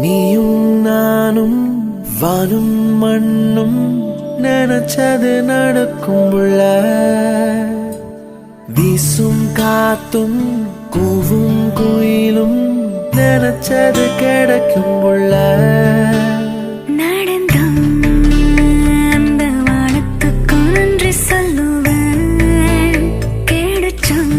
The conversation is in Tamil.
நீயும் நானும் வானும் மண்ணும் நினைச்சது நடக்கும் உள்ள வீசும் காத்தும் கூவும் குயிலும் நினைச்சது கிடைக்கும் உள்ள நடந்தம் சொல்லுவேன். கேடுச்சம்